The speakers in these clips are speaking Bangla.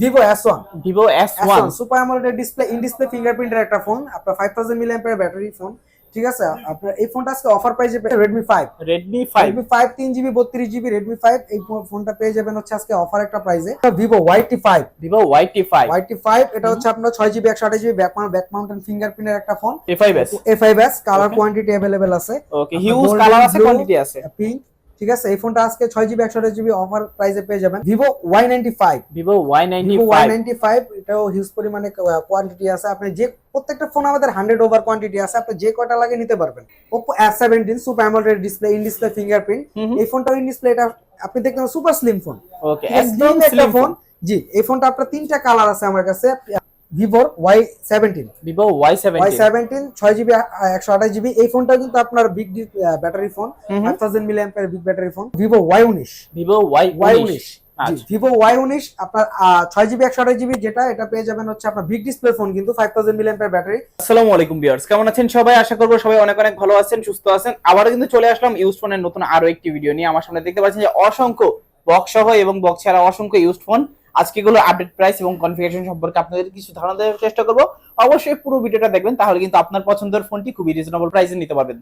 Vivo S one Vivo S one super AMOLED display in display ফিঙ্গারপ্রিন্টের একটা ফোন আপনার five thousand milli battery phone ঠিক আছে? আপনার এই ফোনটা আজকে অফার প্রাইসে Redmi five Redmi five Redmi five তিন জিবি বত্রিশ জিবি রেডমি ফাইভ এই ফোনটা পেয়ে যাবেন হচ্ছে আজকে অফার একটা প্রাইসে Vivo Y T five Vivo Y T five Y T five এটা হচ্ছে আপনার ছয় জিবি একশো আঠাশ জিবি ব্যাক ব্যাক মাউন্টেন ফিঙ্গারপ্রিন্টের একটা phone A five S A five S colour quantity available আছে। ওকে হিউজ কালার আছে কোয়ান্টিটি আছে। পিঙ্ক ঠিক আছে? এই ফোনটা আজকে ছয় জিবি একশো আঠাশ জিবি অফার প্রাইসে পেয়ে যাবেন। Vivo Y ninety five Vivo Y ninety Y ninety five এটাও হিউজ পরিমাণে কোয়ান্টিটি আছে। আপনি যে প্রত্যেকটা ফোন আমাদের হান্ড্রেড ওভার কোয়ান্টিটি আছে আপনি যে কয়টা লাগে নিতে পারবেন। Oppo S seventeen super AMOLED display in display fingerprint এই ফোনটাও ইন ডিসপ্লে এটা আপনি দেখতে সুপার স্লিম ফোন ওকে একদম একটা ফোন জি এই ফোনটা আপনার তিনটা কালার আছে আমার কাছে। ভিভোর Y seventeen Vivo Y Y seventy seventeen ছয় জিবি একশো আঠাশ জিবি এই ফোনটা কিন্তু আপনার big battery phone five thousand milli big battery phone Vivo Y উনিশ ভিভো ওয়াই ওয়াই উনিশ ভিভো ওয়াই উনিশ আপনার ছয় জিবি একশো আঠাশ জিবি যেটা এটা পেয়ে যাবেন হচ্ছে আপনার বিগ ডিসপ্লে ফোন কিন্তু ফাইভ থাউজেন্ড মিলি ব্যাটারি আসসালামু আলাইকুম ভিউয়ার্স কেমন আছেন সবাই? আশা করব সবাই অনেক অনেক ভালো আছেন সুস্থ আছেন। আবারও কিন্তু চলে আসলাম ইউজ ফোনের নতুন আরও একটি ভিডিও নিয়ে। আমার সামনে দেখতে পাচ্ছেন যে অসংখ্য বক্স সহ এবং বক্স ছাড়া অসংখ্য ইউজ ফোন আজকে এগুলো আপডেট প্রাইস এবং কনফিগারেশন সম্পর্কে আপনাদের কিছু ধারণা দেওয়ার চেষ্টা করব। অবশ্যই পুরো ভিডিওটা দেখবেন তাহলে কিন্তু আপনার পছন্দের ফোনটি খুবই রিজনেবল প্রাইসে নিতে পারবেন।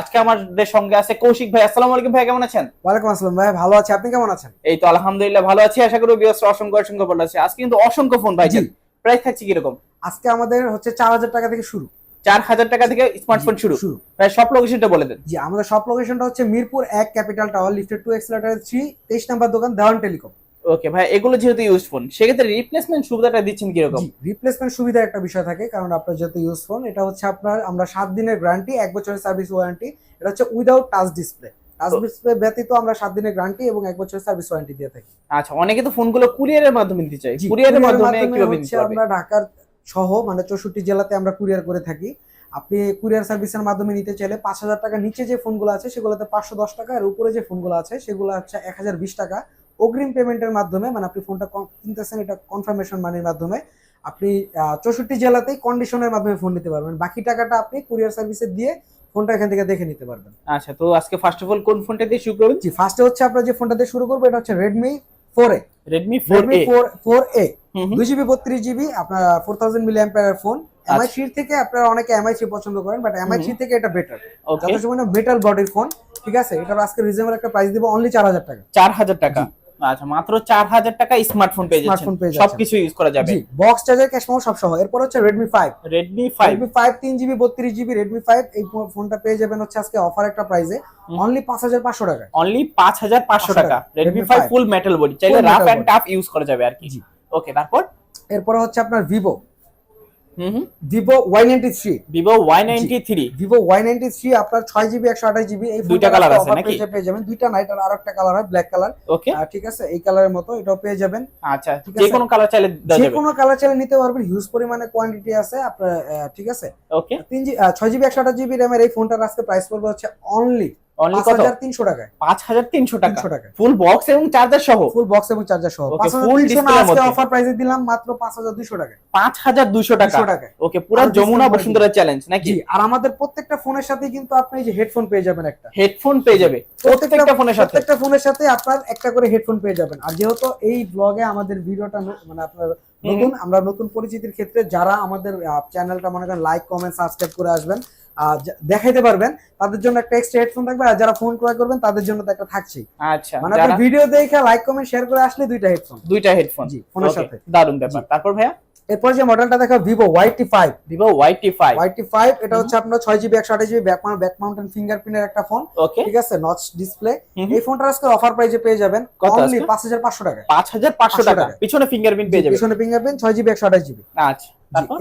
আজকে আমাদের সঙ্গে আছে কৌশিক ভাই আসসালামু আলাইকুম ভাই কেমন আছেন? ওয়ালাইকুম আসসালাম ভাই ভালো আছে আপনি কেমন আছেন? এই তো আলহামদুলিল্লাহ ভালো আছি আশা করি বিয়স অসংখ্য অসংখ্য ভালো আছে। আজকে কিন্তু অসংখ্য ফোন ভাই। প্রাইস থাকছে কীরকম? আজকে আমাদের হচ্ছে চার হাজার টাকা থেকে শুরু। চার হাজার টাকা থেকে স্মার্টফোন শুরু। শুরু। ভাই সব লোকেশনটা বলে দেন। জি আমাদের সব লোকেশনটা হচ্ছে মিরপুর এক capital tower lifted to escalator three তেইশ নাম্বার দোকান দেওয়ান টেলিকম। ওকে ভাই এগুলো যেহেতু ইউজ ফোন সেক্ষেত্রে রিপ্লেসমেন্ট সুবিধাটা দিচ্ছেন কীরকম? রিপ্লেসমেন্ট সুবিধা একটা বিষয় থাকে কারণ আপনার যেহেতু ইউজ ফোন এটা হচ্ছে আপনার আমরা সাত দিনের গ্যারান্টি এক বছরের সার্ভিস ওয়ারেন্টি এটা হচ্ছে without touch display touch display ব্যতীত আমরা সাত দিনের গ্যারান্টি এবং এক বছরের সার্ভিস ওয়ারেন্টি দিয়ে থাকি। আচ্ছা অনেকে তো ফোনগুলো কুরিয়ারের মাধ্যমে নিতে চায়। জি, কুরিয়ারের মাধ্যমে কীভাবে পারবে আমরা ঢাকার সহ মানে চৌষট্টি জেলাতে আমরা কুরিয়ার করে থাকি। আপনি কুরিয়ার সার্ভিসের মাধ্যমে নিতে চাইলে পাঁচ হাজার টাকা নিচে যে ফোনগুলো আছে সেগুলোতে পাঁচশো দশ টাকা আর উপরে যে ফোনগুলো আছে সেগুলো হচ্ছে এক হাজার বিশ টাকা। অগ্রিম পেমেন্টের মাধ্যমে মানে আপনি ফোনটা কিনতেছেন এটা কনফার্মেশন মানির মাধ্যমে আপনি চৌষট্টি জেলাতেই কন্ডিশনের মাধ্যমে ফোন নিতে পারবেন। বাকি টাকাটা আপনি কুরিয়ার সার্ভিসে দিয়ে ফোনটা এখান থেকে দেখে নিতে পারবেন। আচ্ছা তো আজকে ফার্স্ট অফ অল কোন ফোনটা দিয়ে শুরু করবেন? জি ফার্স্টে হচ্ছে আমরা যে ফোনটা দিয়ে শুরু করব এটা হচ্ছে Redmi four A Redmi four four A দুই জিবি বত্রিশ জিবি আপনার four thousand milli phone MI three থেকে আপনারা অনেকে এমআই থ্রি পছন্দ করেন বাট এমআই থ্রি থেকে এটা বেটার যথেষ্ট মেটাল বডির ফোন ঠিক আছে? এটার আজকে রিজনেবল একটা প্রাইস দিব অনলি চার হাজার টাকা। চার হাজার টাকা। আচ্ছা মাত্র চার হাজার টাকা স্মার্টফোন পেয়ে যাচ্ছেন। সবকিছু ইউজ করা যাবে। জি বক্স চার্জার ক্যাশ মাউন্ট সব সহ এরপর হচ্ছে Redmi five Redmi five Redmi five তিন জিবি বত্রিশ জিবি রেডমি ফাইভ এই ফোনটা পেয়ে যাবেন হচ্ছে আজকে অফার একটা প্রাইসে অনলি পাঁচ হাজার পাঁচশো টাকা অনলি পাঁচ হাজার পাঁচশো টাকা। টাকা। Redmi Redmi five 5 full metal body চাইলে রাফ এন্ড টাফ ইউজ করা যাবে আর কি। জি। ওকে তারপর? এরপর হচ্ছে আপনার হুম Vivo Y ninety three Vivo Y ninety three Vivo Y ninety three আপনার ছয় জিবি একশো আঠাশ জিবি এই দুইটা ফোনটা আছে নাকি? পেয়ে যাবেন। দুইটা আর আরেকটা কালার হয় ব্ল্যাক কালার ওকে ঠিক আছে? এই কালারের মতো এটাও পেয়ে যাবেন। আচ্ছা যে। কোনো কালার চাইলে যে কোনো কালার চাইলে নিতে পারবেন। হিউজ পরিমাণে কোয়ান্টিটি আছে আপনার ঠিক আছে? ওকে তিন জি ছয় জিবি একশো আঠাশ জিবি র্যামের এই ফোনটার আজকে প্রাইস পড়বে হচ্ছে অনলি অনলি কত? হাজার তিনশো টাকায় পাঁচ হাজার তিনশো টাকা। টাকা। ফুল বক্স এবং চার্জার সহ? ফুল বক্স এবং চার্জার সহ। আজকে অফার প্রাইসে দিলাম মাত্র টাকা। দুশো টাকায় ওকে পুরো যমুনা বসুন্ধরা চ্যালেঞ্জ নাকি? আর আমাদের প্রত্যেকটা ফোনের সাথে কিন্তু আপনি এই যে হেডফোন পেয়ে যাবেন একটা। হেডফোন পেয়ে যাবে। প্রত্যেকটা ফোনের সাথে। প্রত্যেকটা ফোনের সাথে আপনার একটা করে হেডফোন পেয়ে যাবেন। আর যেহেতু এই ব্লগে আমাদের ভিডিওটা মানে আপনার নতুন আমরা নতুন পরিচিতির ক্ষেত্রে যারা আমাদের চ্যানেলটা মনে করেন লাইক কমেন্ট সাবস্ক্রাইব করে আসবেন দেখাইতে পারবেন। তাদের জন্য একটা এক্সট্রা হেডফোন থাকবে আর যারা ফোন ক্রয় করবেন তাদের জন্য তো একটা থাকছেই। আচ্ছা মানে আপনি ভিডিও দেখে লাইক কমেন্ট শেয়ার করে আসলে দুইটা হেডফোন দুইটা হেডফোন জি, ফোনের সাথে। দারুণ ব্যাপার। তারপর ভাইয়া? এরপর যে মডেলটা দেখা Vivo Y T five Vivo Y T five Y T five এটা হচ্ছে আপনার ছয় জিবি একশো আঠাশ জিবি ব্যাক ব্যাক মাউন্টেন ফিঙ্গারপ্রিন্টের একটা ফোন ওকে ঠিক আছে? নচ ডিসপ্লে এই ফোনটা আজকে অফার প্রাইসে পেয়ে যাবেন অনলি? পাঁচ হাজার পাঁচশো টাকা পাঁচ হাজার পাঁচশো টাকা। পিছনে ফিঙ্গারপ্রিন্ট পেয়ে যাবেন। পিছনে ফিঙ্গারপ্রিন্ট ছয় জিবি একশো আঠাশ জিবি আচ্ছা।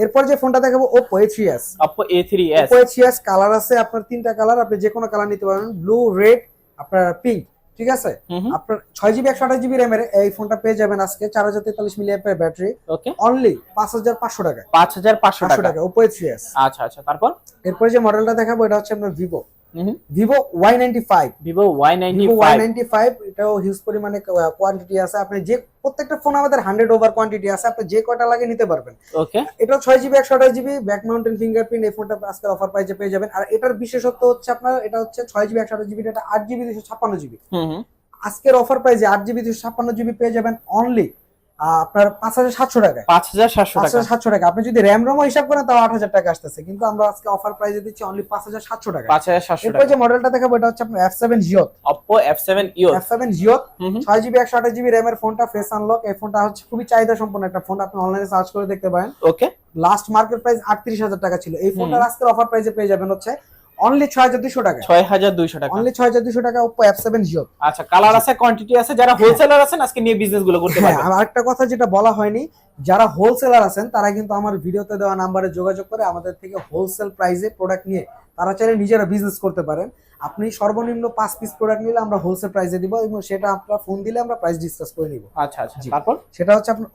এরপর যে ফোনটা দেখাবো Oppo A three S Oppo A three S Oppo A three S colour আছে আপনার তিনটা কালার আপনি যে কোনো কালার নিতে পারবেন। ব্লু রেড আপনার পিঙ্ক ঠিক আছে? আপনার ছয় জিবি একশো আঠাশ জিবি র্যামের এই ফোনটা পেয়ে যাবেন আজকে চার হাজার তেতাল্লিশ মিলি অ্যাম্পের ব্যাটারি অনলি পাঁচ হাজার পাঁচশো টাকা পাঁচ হাজার পাঁচশো টাকা ওপো এ থ্রি এস আচ্ছা আচ্ছা তারপর? এরপর যে মডেলটা দেখাবো এটা হচ্ছে আপনার Vivo Vivo Y ninety five Vivo Y ninety five ninety five এটাও হিউজ পরিমাণে কোয়ান্টিটি আছে। আপনি যে প্রত্যেকটা ফোন আমাদের হান্ড্রেড ওভার কোয়ান্টিটি আছে আপনি যে কটা লাগে নিতে পারবেন। ওকে এটা ছয় জিবি একশো আঠাশ জিবি ব্যাক মাউন্টেন ফিঙ্গারপ্রিন্ট এই ফোনটা আজকে অফার প্রাইসে পেয়ে যাবেন। আর এটার বিশেষত্ব হচ্ছে আপনার এটা হচ্ছে ছয় জিবি একশো আঠাশ জিবি এটা আট জিবি দুশো ছাপ্পান্ন জিবি আজকের অফার প্রাইসে আট জিবি দুশো ছাপ্পান্ন জিবি পেয়ে যাবেন অনলি আপনার পাঁচ হাজার সাতশো টাকায়। পাঁচ হাজার সাতশো টাকা। সাতশো টাকা। আপনি যদি র্যাম রোমও হিসাব করেন তাও আট হাজার টাকা আসতেছে। কিন্তু আমরা আজকে অফার প্রাইসে দিচ্ছি অনলি পাঁচ হাজার সাতশো টাকা পাঁচ হাজার সাতশো টাকা। যে মডেলটা দেখাবো এটা হচ্ছে আপনার এফ সেভেন জিও অপো এফ সেভেন ইও এফ সেভেন জিও ছয় জিবি একশো আঠাশ জিবি র্যামের ফোনটা ফেস আনলক এই ফোনটা হচ্ছে খুবই চাহিদা সম্পন্ন একটা ফোন আপনি অনলাইনে সার্চ করে দেখতে পারেন। ওকে লাস্ট মার্কেট প্রাইস আটত্রিশ হাজার টাকা ছিল। এই ফোনটার আজকের অফার প্রাইসে পেয়ে যাবেন হচ্ছে অনলি ছয় হাজার দুশো টাকা। ছয় হাজার দুইশো টাকা। অনলি ছয় হাজার দুশো টাকা ওপো এফ সেভেন আচ্ছা কালার আছে কোয়ান্টিটি আছে যারা হোলসেলার আছেন আজকে নিয়ে বিজনেসগুলো করতে হ্যাঁ পারবেন। আর একটা কথা যেটা বলা হয়নি যারা হোলসেলার আছেন তারা কিন্তু আমার ভিডিওতে দেওয়া নাম্বারে যোগাযোগ করে আমাদের থেকে হোলসেল প্রাইসে প্রোডাক্ট নিয়ে তারা চাইলে নিজেরা বিজনেস করতে পারেন। আপনি সর্বনিম্ন পাঁচ পিস প্রোডাক্ট নিলে আমরা হোলসেল প্রাইসে দিব এবং সেটা আপনার ফোন দিলে আমরা প্রাইস ডিসকাস করে নিব। আচ্ছা আচ্ছা তারপর? সেটা হচ্ছে আপনার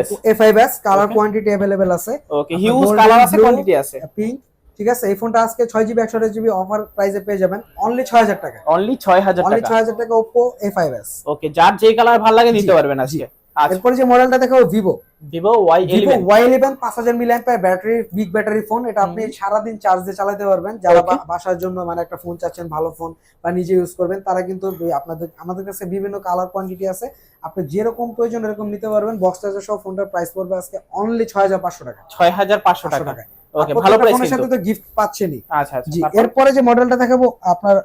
S A five S colour Okay. Quantity available আছে। ওকে হিউজ কালার আছে কোয়ান্টিটি আছে। পিঙ্ক ঠিক আছে? এই ফোনটা আজকে ছয় জিবি একশো জিবি অফার প্রাইসে পেয়ে যাবেন। অনলি ছয় হাজার টাকা অনলি ছয় হাজার অনলি ছয় হাজার টাকা Oppo A five S okay যার যে কালার ভালো লাগে নিতে পারবেন আজকে। আচ্ছা। এরপরে যে মডেলটা দেখাবো Vivo Vivo Y eleven Y eleven পাঁচ হাজার milliampere battery big battery phone এটা আপনি সারাদিন চার্জ দিয়ে চালাতে পারবেন। যারা বাসার জন্য মানে একটা ফোন চাচ্ছেন ভালো ফোন বা নিজে ইউজ করবেন তারা কিন্তু আপনাদের আমাদের কাছে বিভিন্ন কালার কোয়ান্টিটি আছে। আপনি যেরকম প্রয়োজন এরকম নিতে পারবেন। বক্স চার্জার সহ ফোনটার প্রাইস পড়বে আজকে অনলি ছয় হাজার পাঁচশো টাকা। ছয় হাজার পাঁচশো টাকা। ওকে ভালো প্রাইস ফোনের সাথে তো গিফট পাচ্ছেনই। আচ্ছা আচ্ছা জি এরপরে যে মডেলটা দেখাবো আপনার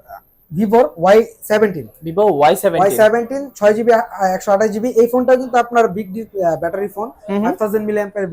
ভিভোর Y seventeen Vivo Y Y seventy seventeen ছয় জিবি একশো আঠাশ জিবি এই ফোনটা কিন্তু আপনার big battery phone five thousand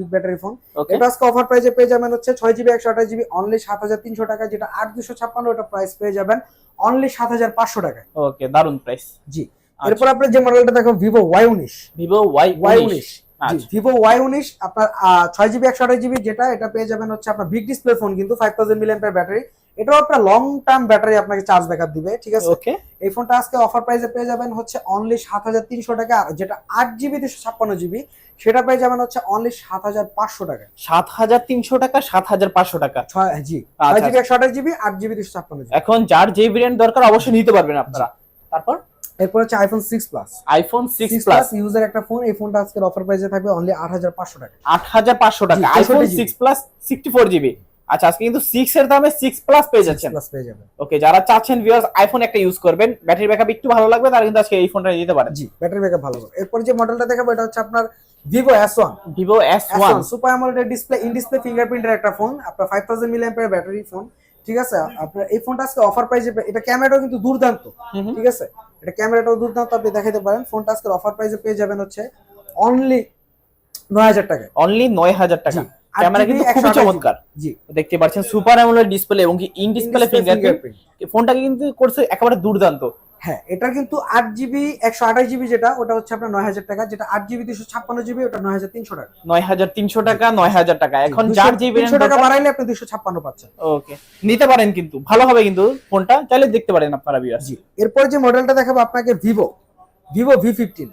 big battery phone এটা আজকে অফার প্রাইসে পেয়ে যাবেন হচ্ছে ছয় জিবি একশো আঠাশ জিবি অনলি সাত হাজার তিনশো টাকা যেটা আট দুশো ছাপ্পান্ন ওটা প্রাইস পেয়ে যাবেন। অনলি সাত হাজার পাঁচশো টাকায়। ওকে দারুণ প্রাইস জি। এরপর আপনার যে মডেলটা দেখো ভিভো ওয়াই উনিশ। ভিভো ওয়াই ওয়াই উনিশ। আচ্ছা ভিভো ওয়াই উনিশ আপনার ছয় জিবি একশো আঠাশ জিবি যেটা এটা পেয়ে যাবেন হচ্ছে আপনার বিগ ডিসপ্লে ফোন কিন্তু ফাইভ থাউজেন্ড মিলিয়াম্পার ব্যাটারি এটাও আপনার লং টার্ম ব্যাটারি আপনাকে চার্জ ব্যাকআপ দিবে ঠিক আছে? ওকে এই ফোনটা আজকে অফার প্রাইসে পেয়ে যাবেন হচ্ছে অনলি সাত হাজার তিনশো টাকা যেটা আট জিবি দুশো ছাপ্পান্ন জিবি সেটা পেয়ে যাবেন হচ্ছে অনলি সাত হাজার পাঁচশো টাকা। সাত হাজার তিনশো টাকা সাত হাজার পাঁচশো টাকা। ছয় জি। আচ্ছা, ছয় জিবি একশো আঠাশ জিবি আট জিবি দুশো ছাপ্পান্ন এখন যার যে ভেরিয়েন্ট দরকার অবশ্যই নিতে পারবেন আপনারা। তারপর? এরপর হচ্ছে iPhone six plus iPhone six plus user একটা ফোন এই ফোনটা আজকের অফার প্রাইসে থাকবে অনলি আট হাজার পাঁচশো টাকা। আট হাজার পাঁচশো টাকা। IPhone 64 six plus sixty four GB আচ্ছা আজকে কিন্তু সিক্স এর দামে সিক্স প্লাস পেয়ে যাচ্ছেন। প্লাস পেয়ে যাবেন। ওকে যারা চাচ্ছেন ভিউয়ার্স আইফোন একটা ইউজ করবেন। ব্যাটারি ব্যাকআপ একটু ভালো লাগবে তারা কিন্তু আজকে এই ফোনটা নিতে পারেন। জি ব্যাটারি ব্যাকআপ ভালো হবে এরপর যে মডেলটা দেখাবো এটা হচ্ছে আপনার Vivo S one Vivo S one super AMOLED display in display ফিঙ্গারপ্রিন্টের একটা ফোন আপনার ফাইভ থাউজেন্ড মিলিয়াম্পের ব্যাটারি ফোন ঠিক আছে? আপনার এই ফোনটা আজকে অফার প্রাইসে এটা ক্যামেরাটাও কিন্তু দুর্দান্ত ঠিক আছে? এটা ক্যামেরাটাও দুর্দান্ত আপনি দেখাতে পারেন। ফোনটা আজকের অফার প্রাইসে পেয়ে যাবেন হচ্ছে অনলি নয় হাজার টাকা অনলি নয় হাজার টাকা। ক্যামেরা কিন্তু খুবই চমৎকার। জি। দেখতে পাচ্ছেন সুপার অ্যামোলেড ডিসপ্লে এবং কি ইন ডিসপ্লে ফিঙ্গারপ্রিন্ট। ফোনটাকে কিন্তু করছে একেবারে দুর্দান্ত। হ্যাঁ এটা কিন্তু আট জিবি একশো আঠাশ জিবি যেটা ওটা হচ্ছে আপনার নয় হাজার টাকা। যেটা আট জিবি দুশো ছাপ্পান্ন জিবি ওটা নয় হাজার তিনশো টাকা। নয় হাজার তিনশো টাকা নয় হাজার টাকা। এখন চার জিবি তিনশো টাকা বাড়াইলে আপনি দুশো ছাপ্পান্ন পাচ্ছেন। ওকে। নিতে পারেন কিন্তু। ভালো হবে কিন্তু ফোনটা। চাইলে দেখতে পারেন আপনারা বিয়ার জি। এরপর যে মডেলটা দেখাবো আপনাকে ভিভো ভিভো ভি ফিফটিন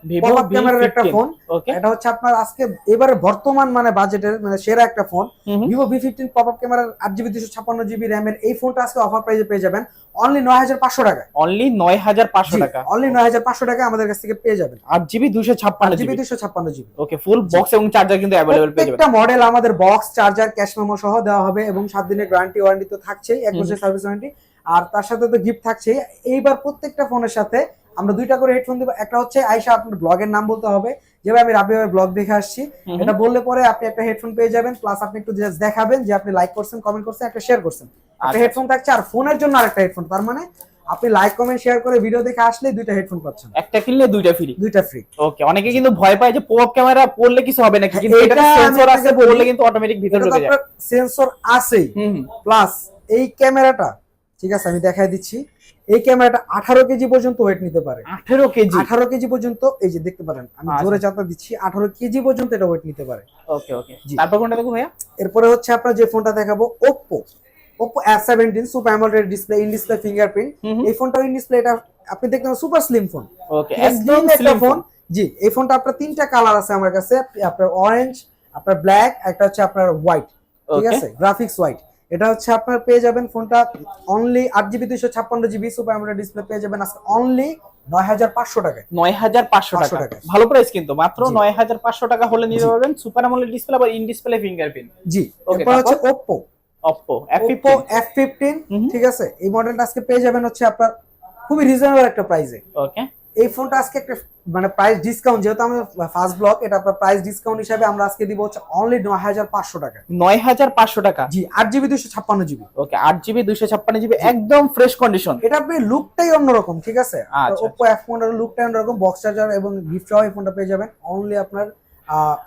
ক্যামেরার একটা ফোন এটা হচ্ছে আপনার আজকে এবারে বর্তমান মানে বাজেটের মানে সেরা একটা phone Vivo V fifteen pop up ক্যামেরার আট জিবি দুশো ছাপ্পান্ন জিবি র্যামের এই ফোনটা আজকে অফার প্রাইসে পেয়ে যাবেন অনলি নয় হাজার পাঁচশো টাকা অনলি নয় হাজার পাঁচশো টাকা। অনলি নয় হাজার পাঁচশো টাকা আমাদের কাছ থেকে পেয়ে যাবেন। আট জিবি দুশো ছাপ্পান্ন জিবি দুশো ছাপ্পান্ন জিবি ওকে ফুল বক্স এবং চার্জার কিন্তু অ্যাভেলেবল পেয়ে যাবেন। প্রত্যেকটা মডেল আমাদের বক্স চার্জার ক্যাশ মেমো সহ দেওয়া হবে এবং সাত দিনের গ্যারান্টি ওয়ারেন্টি তো থাকছেই এক। বছরের সার্ভিস ওয়ারেন্টি আর তার সাথে তো গিফট থাকছেই। এইবার প্রত্যেকটা ফোনের সাথে আমরা দুইটা করে হেডফোন দিব। একটা হচ্ছে আইসা আপনার ব্লগের নাম বলতে হবে। যেভাবে আমি রাবি ভাইয়ের ব্লগ দেখে আসছি এটা বললে পরে আপনি একটা হেডফোন পেয়ে যাবেন প্লাস আপনি একটু দেখাবেন যে আপনি লাইক করছেন কমেন্ট করছেন একটা শেয়ার করছেন। একটা আচ্ছা। হেডফোন থাকছে আর ফোনের জন্য আরেকটা হেডফোন তার মানে আপনি লাইক কমেন্ট শেয়ার করে ভিডিও দেখে আসলে দুইটা হেডফোন পাচ্ছেন। একটা কিনলে দুইটা ফ্রি দুইটা ফ্রি ওকে অনেকে কিন্তু ভয় পায় যে পপ ক্যামেরা পড়লে কিছু হবে নাকি কিন্তু এটা এটা সেন্সর আছে পড়লে কিন্তু অটোমেটিক ভিতরে ঢুকে যায়। সেন্সর হুম। প্লাস এই ক্যামেরাটা ঠিক আছে আমি দেখাই দিচ্ছি। এই ক্যামেরাটা আঠারো কেজি পর্যন্ত ওয়েট নিতে পারে। আঠারো কেজি? আঠারো কেজি পর্যন্ত এই যে দেখতে পারেন আমি আচ্ছা। জোরে চাপা দিচ্ছি আঠারো কেজি পর্যন্ত এটা ওয়েট নিতে পারে। ওকে ওকে। তারপর কোনটা দেখো ভাইয়া? এরপরে হচ্ছে আপনার যে ফোনটা দেখাবো Oppo Oppo S seventeen super AMOLED display in display fingerprint. এই ফোনটা ইন ডিসপ্লে এটা আপনি দেখতে সুপার স্লিম ফোন ওকে একদম একটা ফোন জি এই ফোনটা আপনার তিনটা কালার আছে আমার কাছে আপনার অরেঞ্জ আপনার ব্ল্যাক একটা হচ্ছে আপনার হোয়াইট ঠিক আছে গ্রাফিক্স হোয়াইট এটা হচ্ছে আপনার পেয়ে যাবেন ফোনটা অনলি আট জিবি দুইশো ছাপ্পান্ন জিবি সুপার অ্যামোলেড ডিসপ্লে পেয়ে যাবেন আজকে অনলি নয় হাজার পাঁচশো টাকায়। নয় হাজার পাঁচশো টাকা টাকা। ভালো প্রাইস কিন্তু মাত্র। নয় হাজার পাঁচশো টাকা হলে নিতে পারবেন সুপার অ্যামোলেড ডিসপ্লে আবার ইন ডিসপ্লে ফিঙ্গারপ্রিন্ট জি এরপর হচ্ছে তারপর? ওপ্পো অপো এফ ফিফটিন ঠিক আছে? এই মডেলটা আজকে পেয়ে যাবেন হচ্ছে আপনার খুবই রিজনেবল একটা প্রাইসে ওকে এই ফোনটা আজকে একটা মানে প্রাইস ডিসকাউন্ট যেহেতু আমি ফার্স্ট ব্লক এটা আপনার প্রাইস ডিসকাউন্ট হিসাবে আমরা আজকে দিব হচ্ছে অনলি নয় হাজার পাঁচশো টাকা। নয় হাজার পাঁচশো টাকা? জি আট জিবি দুশো ছাপ্পান্ন জিবি ওকে আট জিবি দুইশো ছাপ্পান্ন জিবি একদম ফ্রেশ কন্ডিশন এটা আপনি লুকটাই অন্যরকম ঠিক আছে? ওপো এফ ফোনটার লুকটাই অন্যরকম বক্স চার্জার এবং গিফট সহ এই ফোনটা পেয়ে যাবেন। অনলি আপনার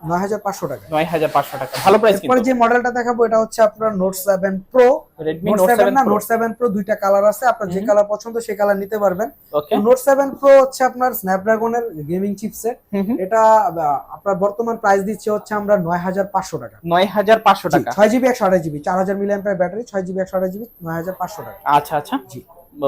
নয় হাজার পাঁচশো টাকা। নয় হাজার পাঁচশো টাকা। ভালো প্রাইস কিন্তু। যে মডেলটা দেখাবো এটা হচ্ছে আপনার note seven pro Redmi note seven না নোট সেভেন প্রো দুইটা কালার আছে। আপনার যে কালার পছন্দ সেই কালার নিতে পারবেন। নোট সেভেন প্রো হচ্ছে আপনার স্ন্যাপড্রাগনের গেমিং চিপসেট এটা আপনার বর্তমান প্রাইস দিচ্ছে হচ্ছে আমরা নয় হাজার পাঁচশো টাকা। নয় হাজার পাঁচশো টাকা। ছয় জিবি একশো আঠাশ জিবি চার হাজার মিলিয়ন ব্যাটারি ছয় জিবি একশো আঠাশ জিবি নয় হাজার পাঁচশো টাকা। আচ্ছা আচ্ছা। জি।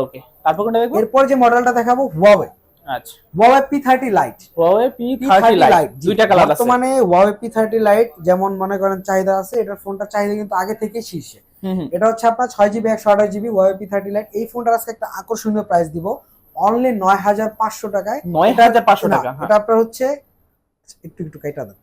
ওকে তারপর কোনটা দেখব? এরপর যে মডেলটা দেখাবো ওয়াওয়ে আচ্ছা। Huawei P thirty lite Huawei P30 P30 Lite Lite, দুইটা কালার আছে। বর্তমানে ওয়াওয়ে পি থার্টি লাইট যেমন মনে করেন চাহিদা আছে এটার ফোনটা চাহিদা কিন্তু আগে থেকে শীর্ষে। এটা হচ্ছে আপনার ছয় জিবি একশো আঠাশ জিবি এই ফোনটার আজকে একটা আকর্ষণীয় প্রাইস দিব। অনলি নয় হাজার পাঁচশো টাকায়। নয় হাজার পাঁচশো টাকা হ্যাঁ। এটা আপনার হচ্ছে একটু একটু কাইটা দেন।